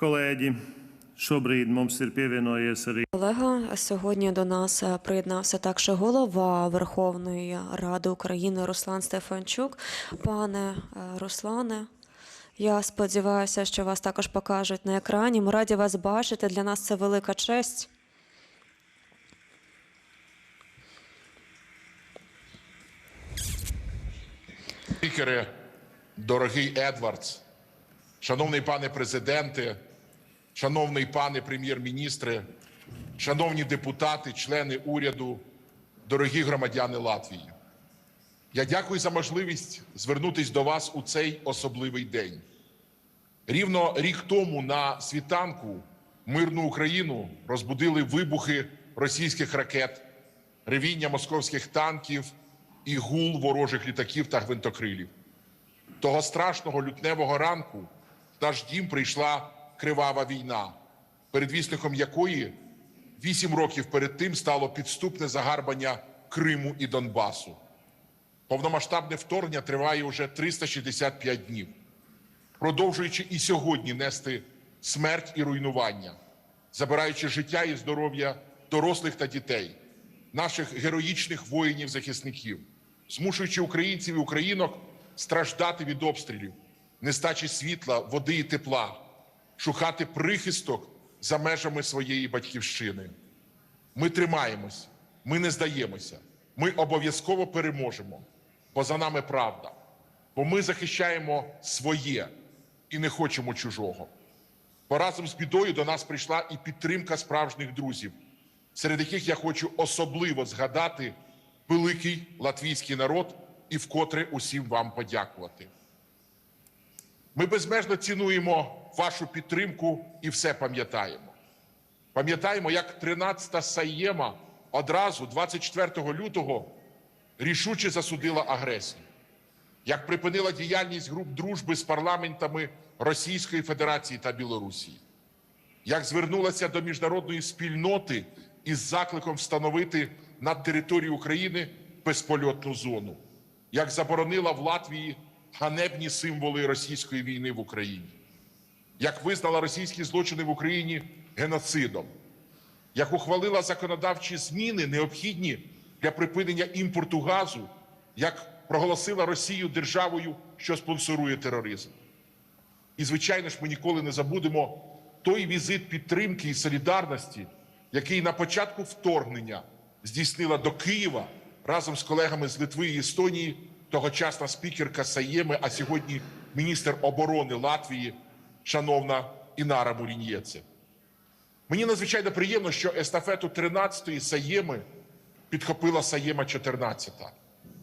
Kolēģi, šobrīd mums ir pievienojies arī Колега, сьогодні до нас приєднався також голова Верховної Ради України Руслан Стефанчук. Пане Руслане, я сподіваюся, що вас також покажуть на екрані. Ми раді вас бачити. Для нас це велика честь. Спікери, дорогий Едвардс, шановний пане президенте, шановний пане прем'єр-міністре, шановні депутати, члени уряду, дорогі громадяни Латвії. Я дякую за можливість звернутися до вас у цей особливий день. Рівно рік тому на світанку мирну Україну розбудили вибухи російських ракет, ревіння московських танків і гул ворожих літаків та гвинтокрилів. Того страшного лютневого ранку наш дім прийшла кривава війна, передвісником якої вісім років перед тим стало підступне загарбання Криму і Донбасу. Повномасштабне вторгнення триває уже 365 днів, продовжуючи і сьогодні нести смерть і руйнування, забираючи життя і здоров'я дорослих та дітей, наших героїчних воїнів-захисників, змушуючи українців і українок страждати від обстрілів, нестачі світла, води і тепла, шукати прихисток за межами своєї батьківщини. Ми тримаємось, ми не здаємося, ми обов'язково переможемо, бо за нами правда, бо ми захищаємо своє і не хочемо чужого. Бо разом з бідою до нас прийшла і підтримка справжніх друзів, серед яких я хочу особливо згадати великий латвійський народ і вкотре усім вам подякувати. Ми безмежно цінуємо вашу підтримку і все пам'ятаємо. Пам'ятаємо, як 13-та Сайєма одразу 24 лютого рішуче засудила агресію, як припинила діяльність груп дружби з парламентами Російської Федерації та Білорусі, як звернулася до міжнародної спільноти із закликом встановити над територією України безпольотну зону, як заборонила в Латвії ганебні символи російської війни в Україні, як визнала російські злочини в Україні геноцидом, як ухвалила законодавчі зміни, необхідні для припинення імпорту газу, як проголосила Росію державою, що спонсорує тероризм. І, звичайно ж, ми ніколи не забудемо той візит підтримки і солідарності, який на початку вторгнення здійснила до Києва разом з колегами з Литви і Естонії тогочасна спікерка Саєми, а сьогодні міністр оборони Латвії, шановна Інара Мурінєце. Мені надзвичайно приємно, що естафету 13-ї Саєми підхопила Саєма 14,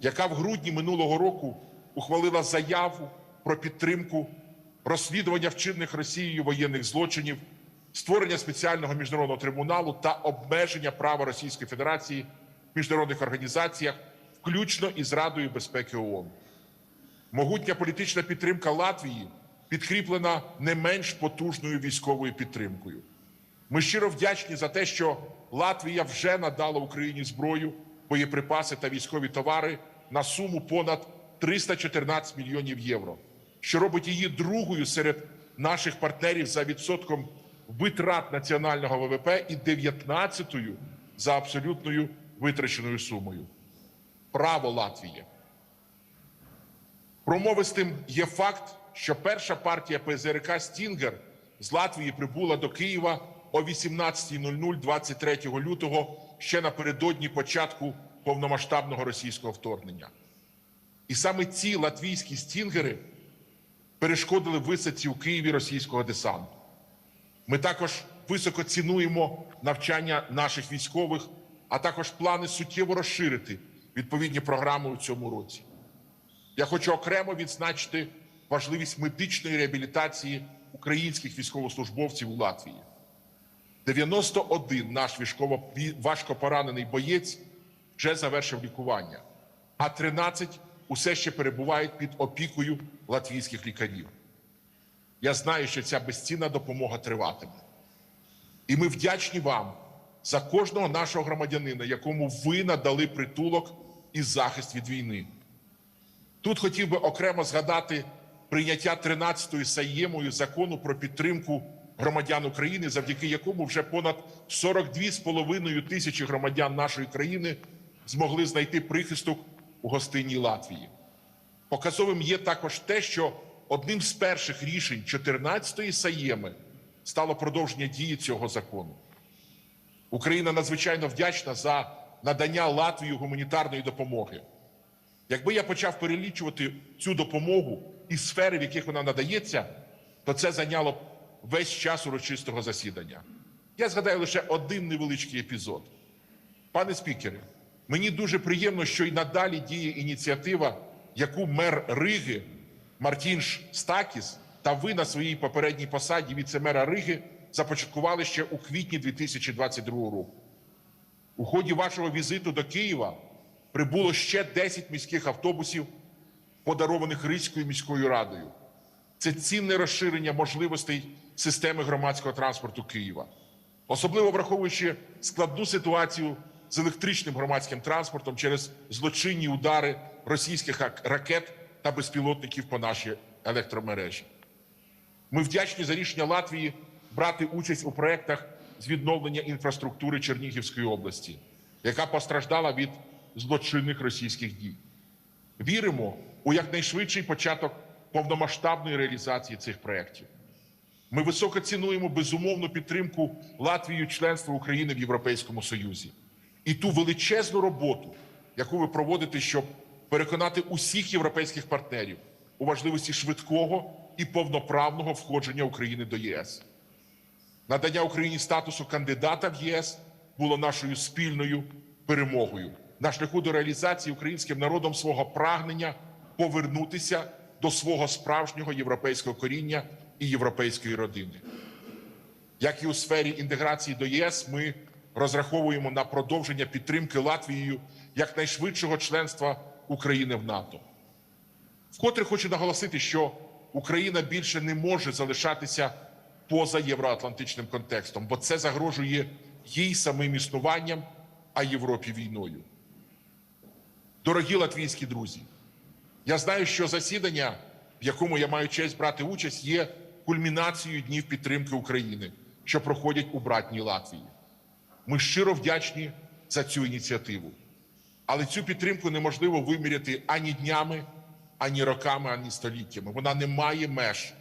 яка в грудні минулого року ухвалила заяву про підтримку розслідування вчинених Росією воєнних злочинів, створення спеціального міжнародного трибуналу та обмеження права Російської Федерації в міжнародних організаціях, включно із Радою безпеки ООН. Могутня політична підтримка Латвії підкріплена не менш потужною військовою підтримкою. Ми щиро вдячні за те, що Латвія вже надала Україні зброю, боєприпаси та військові товари на суму понад 314 мільйонів євро, що робить її другою серед наших партнерів за відсотком витрат національного ВВП і 19-ю за абсолютною витраченою сумою. Право Латвії. Промовистим є факт, що перша партія ПЗРК Стінгер з Латвії прибула до Києва о 18.00 23 лютого ще напередодні початку повномасштабного російського вторгнення. І саме ці латвійські стінгери перешкодили висадці у Києві російського десанту. Ми також високо цінуємо навчання наших військових, а також плани суттєво розширити відповідні програми у цьому році. Я хочу окремо відзначити важливість медичної реабілітації українських військовослужбовців у Латвії. 91 наш військово важко поранений боєць вже завершив лікування, а 13 усе ще перебувають під опікою латвійських лікарів. Я знаю, що ця безцінна допомога триватиме. І ми вдячні вам за кожного нашого громадянина, якому ви надали притулок і захист від війни. Тут хотів би окремо згадати прийняття 13-ї Сайємою закону про підтримку громадян України, завдяки якому вже понад 42,5 тисячі громадян нашої країни змогли знайти прихисток у гостинній Латвії. Показовим є також те, що одним з перших рішень 14-ї Саєми стало продовження дії цього закону. Україна надзвичайно вдячна за надання Латвії гуманітарної допомоги. Якби я почав перелічувати цю допомогу і сфери, в яких вона надається, то це зайняло б весь час урочистого засідання. Я згадаю лише один невеличкий епізод. Пане спікере, мені дуже приємно, що й надалі діє ініціатива, яку мер Риги Мартінш Стакіс та ви на своїй попередній посаді віце-мера Риги започаткували ще у квітні 2022 року. У ході вашого візиту до Києва прибуло ще 10 міських автобусів, подарованих Ризькою міською радою. Це цінне розширення можливостей системи громадського транспорту Києва, особливо враховуючи складну ситуацію з електричним громадським транспортом через злочинні удари російських ракет та безпілотників по нашій електромережі. Ми вдячні за рішення Латвії брати участь у проєктах з відновлення інфраструктури Чернігівської області, яка постраждала від злочинних російських дій. Віримо у якнайшвидший початок повномасштабної реалізації цих проєктів. Ми високо цінуємо безумовну підтримку Латвією членства України в Європейському Союзі і ту величезну роботу, яку ви проводите, щоб переконати усіх європейських партнерів у важливості швидкого і повноправного входження України до ЄС. Надання Україні статусу кандидата в ЄС було нашою спільною перемогою на шляху до реалізації українським народом свого прагнення повернутися до свого справжнього європейського коріння і європейської родини. Як і у сфері інтеграції до ЄС, ми розраховуємо на продовження підтримки Латвією якнайшвидшого членства України в НАТО. Вкотре хочу наголосити, що Україна більше не може залишатися поза євроатлантичним контекстом, бо це загрожує їй самим існуванням, а Європі війною. Дорогі латвійські друзі, я знаю, що засідання, в якому я маю честь брати участь, є кульмінацією днів підтримки України, що проходять у братній Латвії. Ми щиро вдячні за цю ініціативу. Але цю підтримку неможливо виміряти ані днями, ані роками, ані століттями. Вона не має меж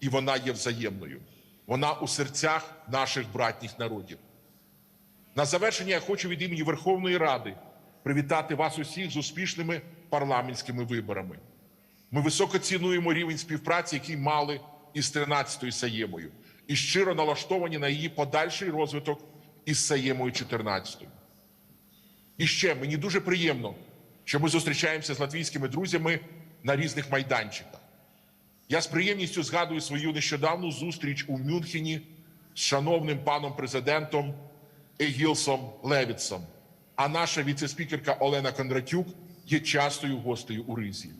і вона є взаємною. Вона у серцях наших братніх народів. На завершення я хочу від імені Верховної Ради привітати вас усіх з успішними парламентськими виборами. Ми високо цінуємо рівень співпраці, який мали із 13-ю Саємою, і щиро налаштовані на її подальший розвиток із Саємою 14-ю. І ще мені дуже приємно, що ми зустрічаємося з латвійськими друзями на різних майданчиках. Я з приємністю згадую свою нещодавну зустріч у Мюнхені з шановним паном президентом Егілсом Левіцом. А наша віцеспікерка Олена Кондратюк є частою гостею у Ризі.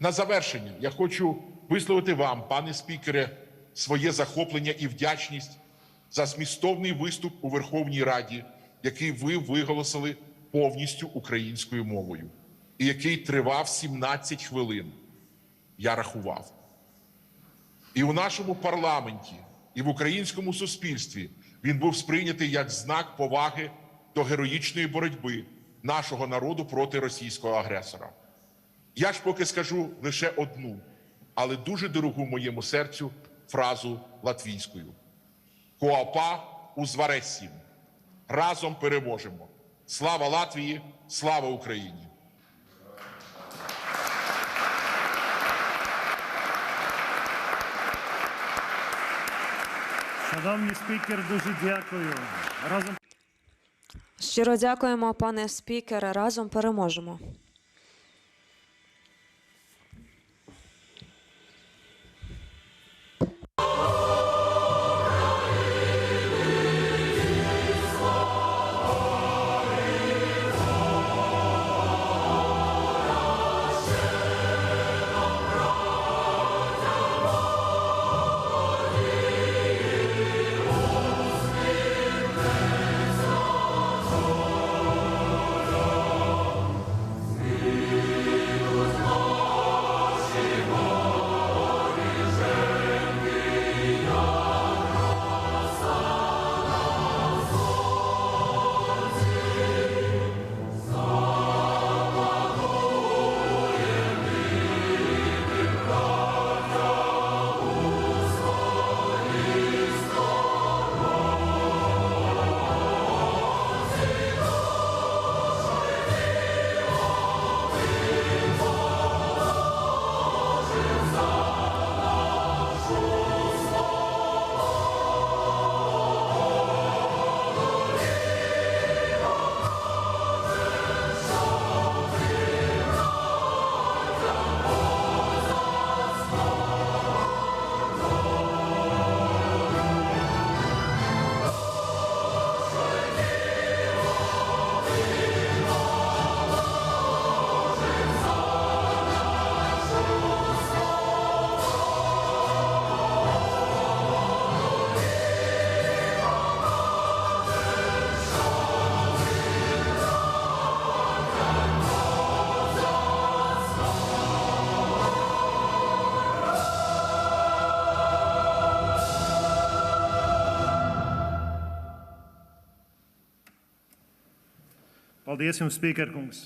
На завершення я хочу висловити вам, пане спікере, своє захоплення і вдячність за змістовний виступ у Верховній Раді, який ви виголосили повністю українською мовою, і який тривав 17 хвилин. Я рахував. І у нашому парламенті, і в українському суспільстві він був сприйнятий як знак поваги до героїчної боротьби нашого народу проти російського агресора. Я ж поки скажу лише одну, але дуже дорогу моєму серцю фразу латвійською: Коапа у зваресім. Разом переможемо. Слава Латвії, слава Україні! Шановні спікер, дуже дякую. Разом Щиро дякуємо, пане спікер. Разом переможемо. Paldies jums, spīkerkungs!